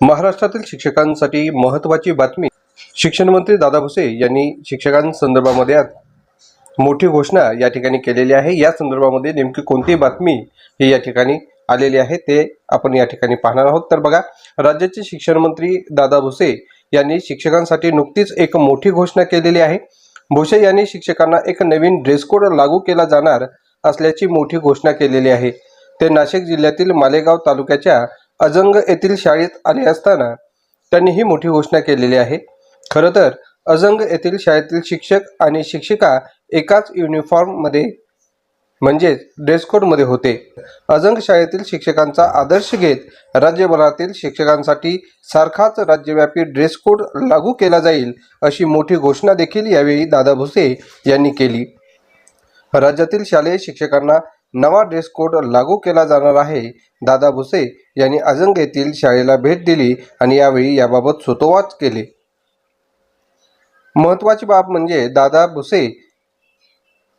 महाराष्ट्रातील शिक्षकांसाठी महत्त्वाची बातमी. शिक्षण मंत्री दादा भुसे यांनी शिक्षकांसंदर्भामध्ये मोठी घोषणा या ठिकाणी केलेली आहे. या संदर्भामध्ये नेमकी कोणती बातमी ही या ठिकाणी आलेली आहे ते आपण या ठिकाणी पाहणार आहोत. तर बघा राज्याचे शिक्षण मंत्री दादा भुसे यांनी शिक्षकांसाठी नुकतीच एक मोठी घोषणा केलेली आहे. भुसे यांनी शिक्षकांना एक नवीन ड्रेस कोड लागू केला जाणार असल्याची मोठी घोषणा केलेली आहे. ते नाशिक जिल्ह्यातील मालेगाव तालुक्याच्या अजंग येथील शाळेत आले असताना त्यांनी ही मोठी घोषणा केलेली आहे. खरं तर अजंग येथील शाळेतील शिक्षक आणि शिक्षिका एकाच युनिफॉर्ममध्ये म्हणजेच ड्रेसकोडमध्ये होते. अजंग शाळेतील शिक्षकांचा आदर्श घेत राज्यभरातील शिक्षकांसाठी सारखाच राज्यव्यापी ड्रेस कोड लागू केला जाईल अशी मोठी घोषणा देखील यावेळी दादा भुसे यांनी केली. राज्यातील शालेय शिक्षकांना नवा ड्रेस कोड लागू केला जाणार आहे. दादा भुसे यांनी अजंग येथील शाळेला भेट दिली आणि यावेळी याबाबत सुतोवाच केले. महत्त्वाची बाब म्हणजे दादा भुसे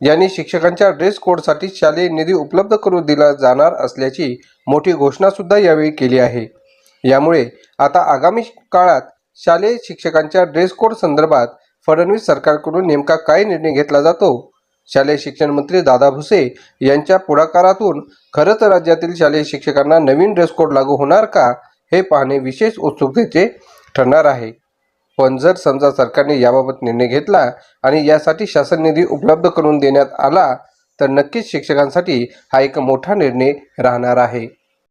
यांनी शिक्षकांच्या ड्रेस कोडसाठी शालेय निधी उपलब्ध करून दिला जाणार असल्याची मोठी घोषणा सुद्धा यावेळी केली आहे. यामुळे आता आगामी काळात शालेय शिक्षकांच्या ड्रेस कोड संदर्भात फडणवीस सरकारकडून नेमका काय निर्णय घेतला जातो? शालेय शिक्षण मंत्री दादा भुसे यांच्या पुढाकारातून खरंच राज्यातील शालेय शिक्षकांना नवीन ड्रेस कोड लागू होणार का हे पाहणे विशेष उत्सुकतेचे ठरणार आहे. पण जर समजा सरकारने याबाबत निर्णय घेतला आणि यासाठी शासन निधी उपलब्ध करून देण्यात आला तर नक्कीच शिक्षकांसाठी हा एक मोठा निर्णय राहणार आहे.